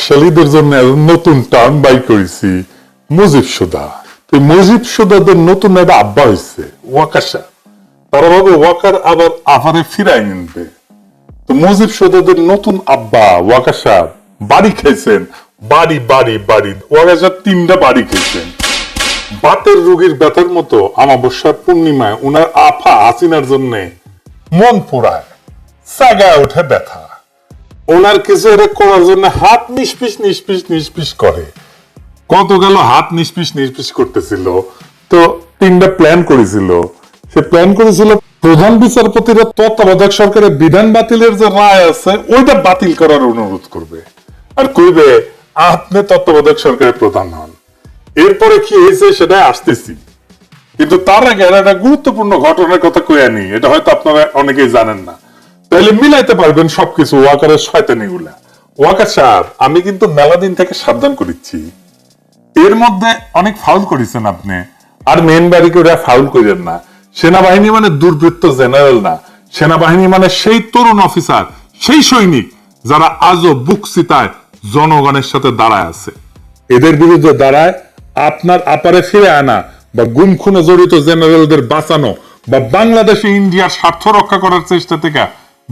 বাকশালীদের জন্য নতুন term by করেছি, মুজিব সুদা তো মুজিব সুদাদের নতুন একটা আব্বা হয়েছে, ওয়াকাশা। তারা ভাবে ওয়াকার আবার আফারে ফিরাই নিনবে। তো মুজিব সুদাদের নতুন আব্বা, ওয়াকাশা, বাড়ি খাইছেন বাড়ি বাড়ি বাড়ি, ওয়াকাশা তিনটা বাড়ি খেয়েছেন। বাতের রোগীর ব্যথার মতো আমাবস্যার পূর্ণিমায় উনার আফা হাসিনার জন্য মন পোড়ায়, সাগায় ওঠে ব্যথা। ওনার কিছু এটা করার জন্য হাত নিষ্পিস নিষ্পিস নিষ্পিস করে। কত গেল হাত নিষ্পিস নিষ্পিস করতেছিল। তো তিনটা প্ল্যান করেছিল। সে প্ল্যান করেছিল প্রধান বিচারপতিরা তত্ত্বাবধায়ক সরকারের বিধান বাতিলের যে রায় আছে, ওইটা বাতিল করার অনুরোধ করবে। আর কইবে, আপনি তত্ত্বাবধায়ক সরকারের প্রধান হন। এরপরে কি হয়েছে সেটা আসতেছি। কিন্তু তার আগে একটা গুরুত্বপূর্ণ ঘটনার কথা কয়ে আনি এটা হয়তো আপনারা অনেকেই জানেন না। তাহলে মিলাইতে পারবেন সবকিছু, ওয়াকারের শয়তানি গুলা ওয়াকার সাহেব আমি কিন্তু মেলা দিন থেকে সাবধান করিচ্ছি। এর মধ্যে অনেক ফাউল করেছেন আপনি। আর মেন বাড়ি করে ফাউল করেন না? সেনাবাহিনী মানে দুর্বৃত্ত জেনারেল না। সেনাবাহিনী মানে সেই তরুণ অফিসার, সেই সৈনিক যারা আজও বুক সিতায় জনগণের সাথে দাঁড়ায় আছে। এদের বিরুদ্ধে দাঁড়ায় আপনার আপারে ফিরে আনা বা গুম খুনে জড়িত জেনারেলদের বাঁচানো বা বাংলাদেশে ইন্ডিয়ার স্বার্থ রক্ষা করার চেষ্টা থেকে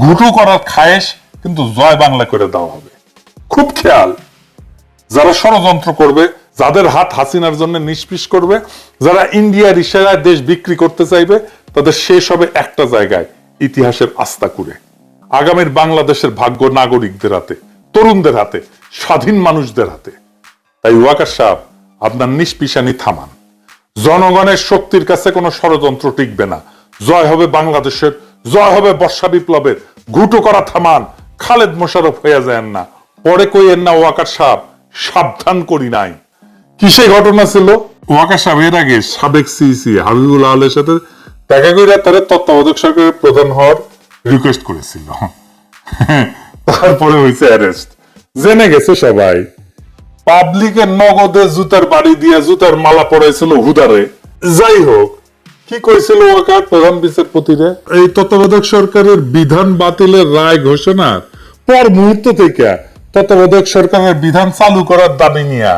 ঘুটু করার খায়েশ কিন্তু জয় বাংলা করে দেওয়া হবে। খুব খেয়াল। যারা ষড়যন্ত্র করবে, যাদের হাত হাসিনার জন্য নিষ্পিস করবে, যারা ইন্ডিয়ার ইশারায় দেশ বিক্রি করতে চাইবে, তাদের শেষ হবে একটা জায়গায়, ইতিহাসের আস্থা করে আগামীর বাংলাদেশের ভাগ্য নাগরিকদের হাতে, তরুণদের হাতে, স্বাধীন মানুষদের হাতে। তাই ওয়াকার সাহেব, আপনার নিষ্পিসানি থামান। জনগণের শক্তির কাছে কোনো ষড়যন্ত্র টিকবে না। জয় হবে বাংলাদেশের জয় হবে বর্ষা বিপ্লবের। ঘুটো করা থামান, খালেদ মোশারফ হয়ে যায় না। পরে কইয়েন না ওয়াকার সাহেব? সাবধান করি নাই। কিসে ঘটনা ছিল? ওয়াকার সাহেব, এর আগে সাবেক সিসি হাবিবুল আহলের সাথে দেখা করে তারা তত্ত্বাবধায়ক সরকারের প্রধান হওয়ার রিকোয়েস্ট করেছিল। তারপরে হয়েছে অ্যারেস্ট জেনে গেছে সবাই। পাবলিকের নগদে জুতার বাড়ি দিয়ে জুতার মালা পড়াইছিল হুদারে। যাই হোক কি কইছিল ওয়াকার প্রধান বিচারপতিরে? এই তত্ত্বাবধায়ক সরকারের বিধান বাতিলের রায় ঘোষণার পর মুহূর্ত থেকে তত্ত্বাবধায়ক সরকারের বিধান চালু করার দাবি নিয়ে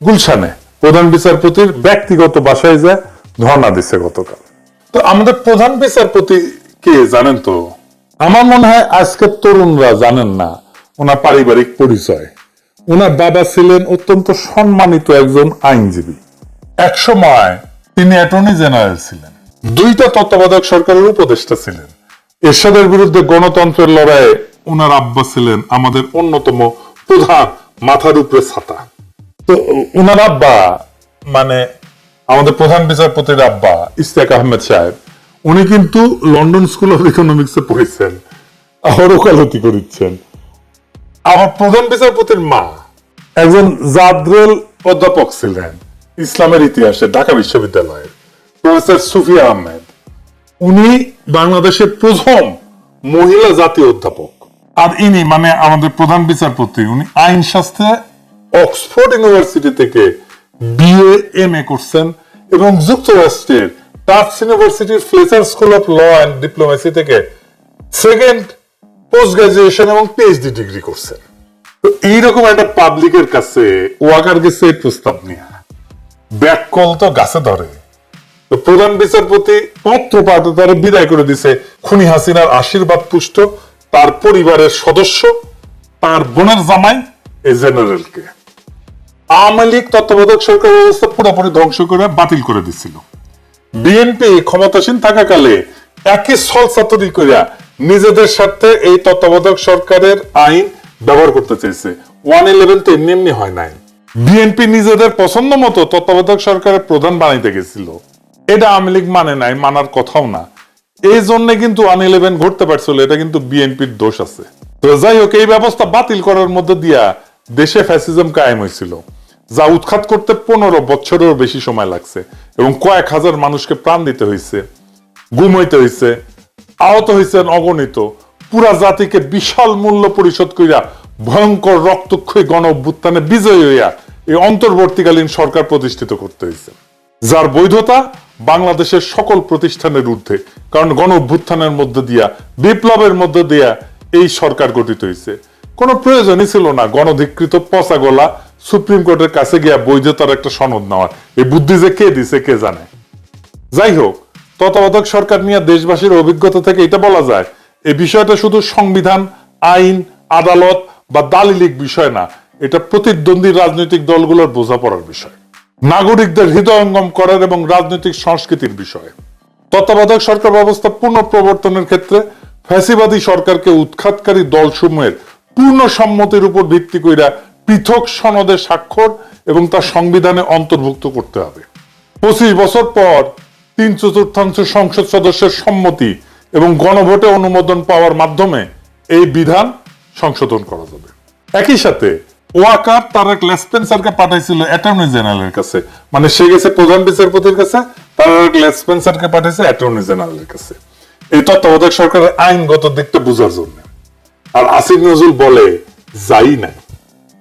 গুলশানে। প্রধান বিচারপতির ব্যক্তিগত বাসায় যায় ধর্ণা দিছে গতকাল। তো আমাদের প্রধান বিচারপতি কে জানেন তো? আমার মনে হয় আজকের তরুণরা জানেন না, ওনার পারিবারিক পরিচয়। ওনার বাবা ছিলেন অত্যন্ত সম্মানিত একজন আইনজীবী। এক সময় তিনি অ্যাটর্নি জেনারেল ছিলেন। দুইটা তত্ত্বাবধায়ক সরকারের উপদেষ্টা ছিলেন। এরশাদের বিরুদ্ধে গণতন্ত্রের লড়াইয়ে ওনার আব্বা ছিলেন আমাদের অন্যতম প্রধান মাথার উপরে ছাতা। তো ওনার আব্বা মানে আমাদের প্রধান বিচারপতির আব্বা ইস্তেক আহমেদ সাহেব, উনি কিন্তু লন্ডন স্কুল অফ ইকোনমিক্সে পড়েছেন আবার ওকালতি করেছেন আমার প্রধান বিচারপতির মা একজন জাদ্রেল অধ্যাপক ছিলেন। ইসলামের ইতিহাসে, ঢাকা বিশ্ববিদ্যালয়ের প্রফেসর সুফিয়া আহমেদ, উনি বাংলাদেশের প্রথম মহিলা জাতীয় অধ্যাপক। আর ইনি মানে আমাদের প্রধান বিচারপতি, উনি আইন শাস্ত্রে অক্সফোর্ড ইউনিভার্সিটি থেকে বিএ এম এ করছেন এবং যুক্তরাষ্ট্রের টাফস ইউনিভার্সিটির Fletcher school of law and diplomacy থেকে সেকেন্ড পোস্ট গ্রাজুয়েশন এবং পিএইচডি ডিগ্রি করছেন। তো এইরকম একটা পাবলিকের কাছে ওয়াকার গেছে এই প্রস্তাব নিয়ে ব্যাককল তো গাছে ধরে। তো প্রধান বিচারপতি পত্র পাঠে তারা বিদায় করে দিছে খুনি হাসিনার আশীর্বাদ পুষ্ট তার পরিবারের সদস্য, তার বোনের জামাই, এই জেনারেলকে। আওয়ামী লীগ তত্ত্বাবধায়ক সরকার ব্যবস্থা পুরোপুরি ধ্বংস করে বাতিল করে দিছিল। বিএনপি ক্ষমতাসীন থাকাকালে একই সলসাতরি করিয়া নিজেদের স্বার্থে এই তত্ত্বাবধায়ক সরকারের আইন ব্যবহার করতে চাইছে। ওয়ান ইলেভেন তো এমনি এমনি হয় নাই। বিএনপি নিজেদের পছন্দ মতো তত্ত্বাবধায়ক সরকারের প্রধান বানাইতে গেছিল। এটা আওয়ামী লীগ মানে নাই, মানার কথাও না। এই জন্য কিন্তু ওয়ান ইলেভেন ঘটতে পারছিল, এটা কিন্তু বিএনপির দোষ আছে। তো যাই হোক, এই ব্যবস্থা বাতিল করার মধ্যে দিয়া দেশে ফ্যাসিজম কায়েম হয়েছিল। যা উৎখাত করতে পনেরো বছরেরও বেশি সময় লাগছে এবং কয়েক হাজার মানুষকে প্রাণ দিতে হয়েছে, গুম হইতে হয়েছে, আহত হয়েছেন অগণিত। পুরা জাতিকে বিশাল মূল্য পরিশোধ করিয়া ভয়ঙ্কর রক্তক্ষয়ী গণ অভ্যুত্থানে বিজয়ী হইয়া এই অন্তর্বর্তীকালীন সরকার প্রতিষ্ঠিত করতে হয়েছে যার বৈধতা বাংলাদেশের সকল প্রতিষ্ঠানের ঊর্ধ্বে, কারণ গণ অভ্যুত্থানের মধ্যে দিয়া, বিপ্লবের মধ্যে দিয়া এই সরকার গঠিত হয়েছে কোনো প্রয়োজনই ছিল না গণধিকৃত পচা গলা সুপ্রিম কোর্টের কাছে গিয়া বৈধতার একটা সনদ নেওয়ার এই বুদ্ধি যে কে দিছে, কে জানে? যাই হোক, তত্ত্বাবধায়ক সরকার নিয়ে দেশবাসীর অভিজ্ঞতা থেকে এটা বলা যায় এই বিষয়টা শুধু সংবিধান, আইন, আদালত বা দালিলিক বিষয় না, এটা প্রতিদ্বন্দ্বী রাজনৈতিক দলগুলোর বোঝাপড়ার বিষয়। নাগরিকদের হৃদয়ঙ্গম করার এবং রাজনৈতিক সংস্কৃতির বিষয়। তত্ত্বাবধায়ক সরকার ব্যবস্থা পুনঃ প্রবর্তনের ক্ষেত্রে ফ্যাসিবাদী সরকারকে উৎখাতকারী দলসমূহের পূর্ণ সম্মতির উপর ভিত্তি কইরা পৃথক সনদে স্বাক্ষর এবং তা সংবিধানে অন্তর্ভুক্ত করতে হবে। পঁচিশ বছর পর তিন চতুর্থাংশ সংসদ সদস্যের সম্মতি এবং গণভোটে অনুমোদন পাওয়ার মাধ্যমে এই বিধান সংশোধন করা যাবে। একই সাথে। ওয়াকার তারেক লেসপেন্সারকে পাঠাইছিল অ্যাটর্নি জেনারেলের কাছে। মানে সে গেছে প্রধান বিচারপতির কাছে তারেক লেসপেন্সারকে পাঠাইছে অ্যাটর্নি জেনারেলের কাছে। এই তত্ত্বাবধায়ক সরকারের আইনগত দিকটা বোঝার জন্য। আর আসিফ নজরুল বলে যাই নাই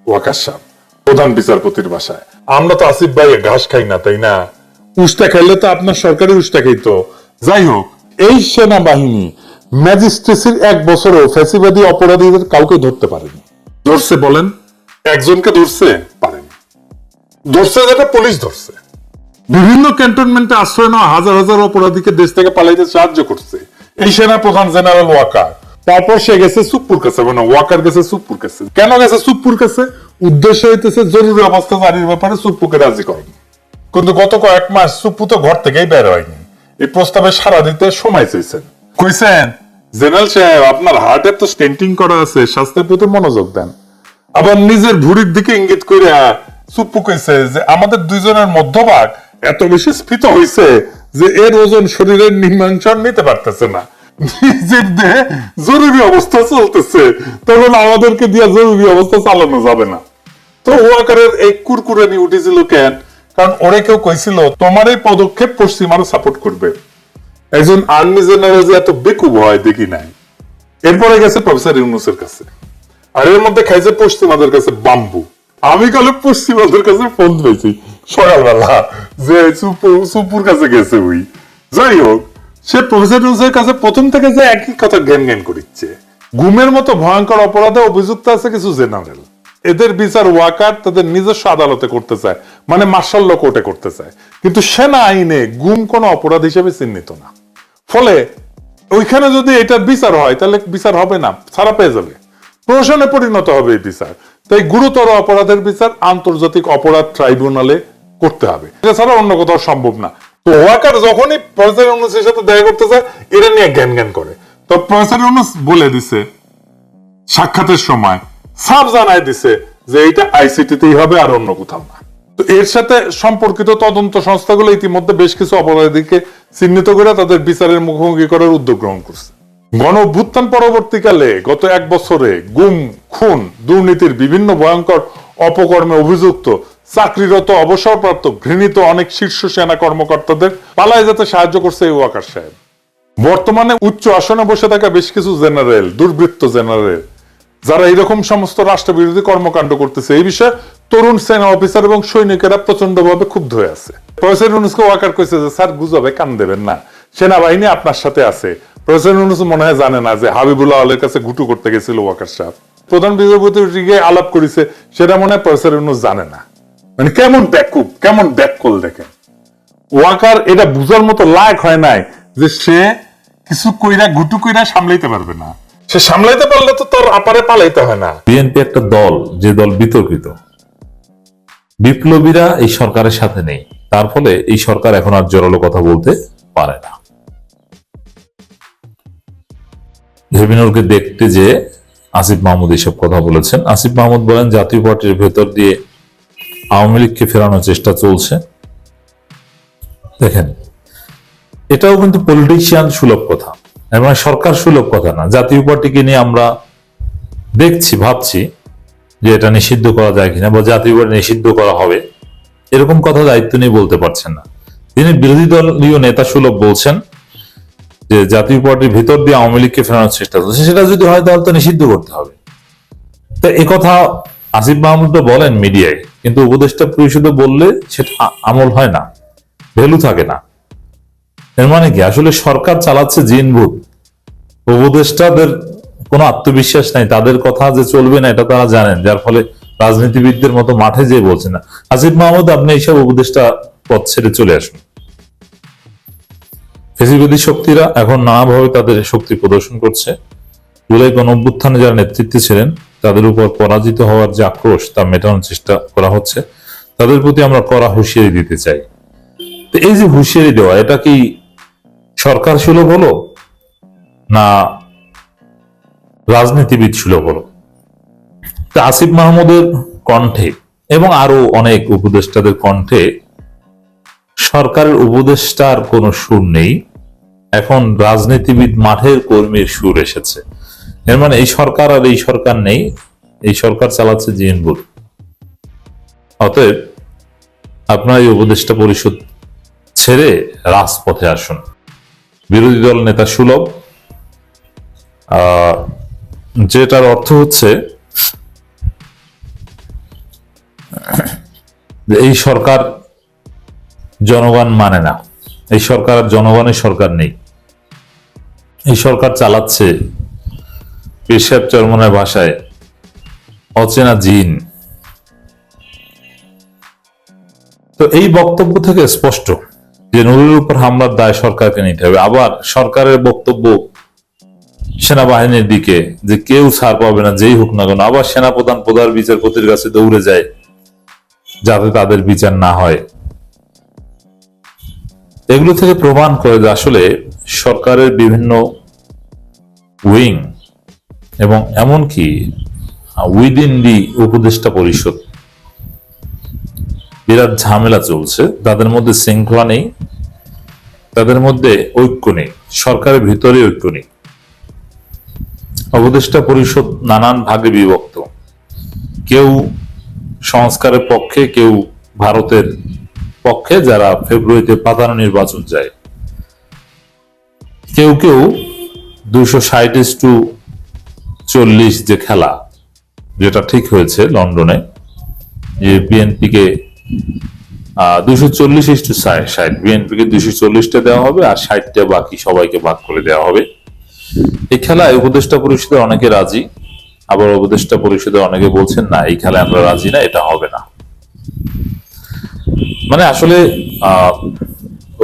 ওয়াকার সাহেব প্রধান বিচারপতির বাসায়। আমরা তো আসিফ ভাই ঘাস খাই না তাই না? উষ্টা খাইলে তো আপনার সরকারি উষ্টা খাইতো। যাই হোক এই সেনাবাহিনী ম্যাজিস্ট্রেসির এক বছরেও ফ্যাসিবাদী অপরাধীদের কাউকে ধরতে পারেনি। ধরছে বলেন। একজনকে ধরছে? পারেনি। ধরছে যেটা পুলিশ ধরছে। বিভিন্ন ক্যান্টনমেন্টে আশ্রয় নেওয়া হাজার হাজার অপরাধীকে দেশ থেকে পালাইতে সাহায্য করছে। এই সেনা প্রধান জেনারেল ওয়াকার। তারপর সে গেছে সুপ্পুর কাছে মানে ওয়াকার গেছে সুপ্পুর কাছে। কেন গেছে সুপ্পুর কাছে? উদ্দেশ্য হইতেছে জরুরি অবস্থা জারির ব্যাপারে সুপ্পুকে রাজি করেন। কিন্তু গত কয়েক মাস সুপ্পু তো ঘর থেকেই বের হয়নি। এই প্রস্তাবে সারা দিতে সময় চেয়েছেন কইছেন জেনারেল সাহেব, আপনার হার্টের তো স্টেন্টিং করা আছে, স্বাস্থ্যের প্রতি মনোযোগ দেন। আবার নিজের ভুড়ির দিকে ইঙ্গিত করে সুপ্পু কইছে যে আমাদের দুইজনের মধ্যভাগ এত বেশি স্ফীত হইছে যে এর ওজন শরীরের নিম্নাঞ্চল নিতে পারতেছে না। নিজের দেহে জরুরি অবস্থা চলতেছে তখন আমাদেরকে জরুরি অবস্থা চালানো যাবে না। তো ওয়াকারের এই কুরকুরানি উঠেছিল কেন? কারণ ওরে কেউ কইছিল, তোমার এই পদক্ষেপ পশ্চিমারও সাপোর্ট করবে। একজন আর্মি জেনারেল যে এত বেকুব হয়, দেখি নাই। এরপরে গেছে প্রফেসর ইউনুসের কাছে। আর এর মধ্যে খাইছে পশ্চিমাদের কাছে বাম্বু আমি কালে পশ্চিমাদের কাছে ফোন পেয়েছি সকালবেলা যে সুপুর কাছে গেছে ওই যাই হোক, সে প্রফেসর ইউনুসের কাছে প্রথম থেকে যে একই কথা জ্ঞান জ্ঞান করিচ্ছে। গুমের মতো ভয়ঙ্কর অপরাধে অভিযুক্ত আছে কিছু জেনারেল এদের বিচার ওয়াকার তাদের নিজস্ব আদালতে করতে চায়। মানে মার্শাল কোর্টে করতে চায়। কিন্তু সেনা আইনে গুম কোনো অপরাধ হিসেবে চিহ্নিত না। ফলে ওইখানে যদি এটার বিচার হয়, তাহলে বিচার হবে না ছাড়া পেয়ে যাবে। প্রহসনে পরিণত হবে এই বিচার। তাই গুরুতর অপরাধের বিচার আন্তর্জাতিক অপরাধ ট্রাইব্যুনালে করতে হবে। এছাড়া অন্য কোথাও সম্ভব না। তো ওয়াকার যখনই প্রফেসর ইউনুসের সাথে দেখা করতে যায় এটা নিয়ে জ্ঞান জ্ঞান করে। তো প্রফেসর ইউনুস বলে দিছে, সাক্ষাতের সময়, সাফ জানাই দিছে যে এটা আইসিটিতেই হবে আর অন্য কোথাও না। এর সাথে সম্পর্কিত তদন্ত সংস্থাগুলো ইতিমধ্যে বেশ কিছু অপরাধীকে চিহ্নিত করে তাদের বিচারের মুখোমুখি করার উদ্যোগ গ্রহণ করছে। গণ অভ্যুত্থান পরবর্তীকালে গত এক বছরে গুম, খুন, দুর্নীতির বিভিন্ন ভয়ঙ্কর অপকর্মে অভিযুক্ত, চাকরিরত, অবসরপ্রাপ্ত, ঘৃণিত অনেক শীর্ষ সেনা কর্মকর্তাদের পালায় যেতে সাহায্য করছে এই ওয়াকার সাহেব। বর্তমানে উচ্চ আসনে বসে থাকা বেশ কিছু জেনারেল, দুর্বৃত্ত জেনারেল, যারা এরকম সমস্ত রাষ্ট্রবিরোধী কর্মকাণ্ড করতেছে, এই বিষয়ে তরুণ সেনা অফিসার এবং সৈনিকেরা প্রচণ্ড ভাবে ক্ষুব্ধ হয়ে আছে। প্রফেসর ইউনুসকে ওয়াকার কইছে যে, স্যার, গুজবে কান দেবেন না। সেনাবাহিনী আপনার সাথে আছে। প্রফেসর ইউনুস মনে হয় জানে না যে হাবিবুল্লাহ আলের কাছে ঘুটু করতে গেছিল ওয়াকার সাহেব। প্রধান বিচারপতি আলাপ করেছে, সেটা মনে হয় প্রফেসর ইউনুস জানে না। মানে কেমন ব্যাকুব কেমন ব্যাককল দেখেন। ওয়াকার এটা বুঝার মতো লায়ক হয় নাই যে, সে কিছু কইরা, ঘুটু কইরা সামলাইতে পারবে না। সে সামলাইতে পারলে তো তোর আপারে পালাইতে হয় না। বিএনপি একটা দল, যে দল বিতর্কিত। বিপ্লবীরা এই সরকারের সাথে নেই। তার ফলে এই সরকার এখন আর জোরালো কথা বলতে পারে না। ভেবিনুরকে দেখতে যে আসিফ মাহমুদ এসব কথা বলেছেন। আসিফ মাহমুদ বলেন, জাতীয় পার্টির ভেতর দিয়ে আওয়ামী লীগকে ফেরানোর চেষ্টা চলছে। দেখেন, এটাও কিন্তু পলিটিশিয়ান সুলভ কথা। এবং সরকার সুলভ কথা না। জাতীয় পার্টিকে নিয়ে আমরা দেখছি, ভাবছি যে এটা নিষিদ্ধ করা যায় কিনা বা জাতীয় পার্টি নিষিদ্ধ করা হবে, এরকম কথা দায়িত্ব নিয়ে বলতে পারছেন না। তিনি বিরোধী দলীয় নেতা সুলভ বলছেন যে জাতীয় পার্টির ভিতর দিয়ে আওয়ামী লীগকে ফেরানোর চেষ্টা করছে, সেটা যদি হয় তাহলে তো নিষিদ্ধ করতে হবে। তো কথা আসিফ মাহমুদ তো বলেন মিডিয়ায়, কিন্তু উপদেষ্টা পরিষদে বললে সেটা আমল হয় না, ভ্যালু থাকে না। এর মানে কি? আসলে সরকার চালাচ্ছে জিনভূত। উপদেষ্টাদের কোনো আত্মবিশ্বাস নাই, তাদের কথা যে চলবে না, এটা তারা জানেন, যার ফলে রাজনীতিবিদদের মতো মাঠে যেয়ে বলছেন না। আসিফ মাহমুদ, আপনি এইসব উপদেষ্টা পথ ছেড়ে চলে আসুন। ফেসিবাদী শক্তিরা এখন নানাভাবে তাদের শক্তি প্রদর্শন করছে। জুলাই গণ অভ্যুত্থানে যারা নেতৃত্বে ছিলেন, তাদের উপর পরাজিত হওয়ার যে আক্রোশ, তা মেটানোর চেষ্টা করা হচ্ছে। তাদের প্রতি আমরা কড়া হুঁশিয়ারি দিতে চাই। তো এই যে হুঁশিয়ারি দেওয়া, এটা কি সরকার সুলভ হলো? না রাজনীতিবিদ সুলভ হলো। তা আসিফ মাহমুদের কণ্ঠে এবং আরও অনেক উপদেষ্টাদের কণ্ঠে সরকারের উপদেষ্টার কোনো সুর নেই। এখন রাজনীতিবিদ মাঠের কর্মীর সুর এসেছে। এর মানে এই সরকার আর এই সরকার নেই, এই সরকার চালাচ্ছে জিএনবুর। অতএব আপনার এই উপদেষ্টা পরিষদ ছেড়ে রাজপথে আসুন। বিরোধী দল নেতা সুলভ যেটার অর্থ হচ্ছে, এই সরকার জনগণ মানে না। এই সরকার আর জনগণের সরকার নেই। এই সরকার চালাচ্ছে পেশাব চরমনের ভাষায় অচেনা জিন। তো এই বক্তব্য থেকে স্পষ্ট যে নুরুর উপর হামলার দায় সরকারকে নিতে হবে। আবার সরকারের বক্তব্য সেনাবাহিনীর দিকে যে কেউ ছাড় পাবে না, যেই হোক না কেন, আবার সেনাপ্রধান, প্রধান বিচারপতির কাছে দৌড়ে যায় যাতে তাদের বিচার না হয়। এগুলো থেকে প্রমাণ করে যে আসলে সরকারের বিভিন্ন উইং এবং এমনকি উইদিন দি উপদেষ্টা পরিষদ বিরাট ঝামেলা চলছে। তাদের মধ্যে শৃঙ্খলা নেই, তাদের মধ্যে ঐক্য নেই, সরকারের ভিতরে ঐক্য নেই। উপদেষ্টা পরিষদ নানান ভাগে বিভক্ত। কেউ সংস্কারের পক্ষে, কেউ ভারতের পক্ষে, যারা ফেব্রুয়ারিতে পাতানো নির্বাচন যায় কেউ কেউ দুশো ষাট টু চল্লিশ যে খেলা, যেটা ঠিক হয়েছে লন্ডনে, যে বিএনপি কে দুশো চল্লিশ ইস্টু ষাট বিএনপি কে দুশো চল্লিশটা দেওয়া হবে আর ষাটটা বাকি সবাইকে ভাগ করে দেওয়া হবে। এই খেলায় উপদেষ্টা পরিষদে অনেকে রাজি, আবার উপদেষ্টা পরিষদে অনেকে বলছেন, না, এই খেলায় আমরা রাজি না, এটা হবে না। মানে আসলে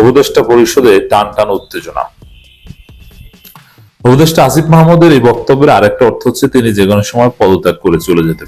উপদেষ্টা পরিষদে টান টান উত্তেজনা। উপদেষ্টা আসিফ মাহমুদের এই বক্তব্যের আরেকটা অর্থ হচ্ছে, তিনি যে কোনো সময় পদত্যাগ করে চলে যেতে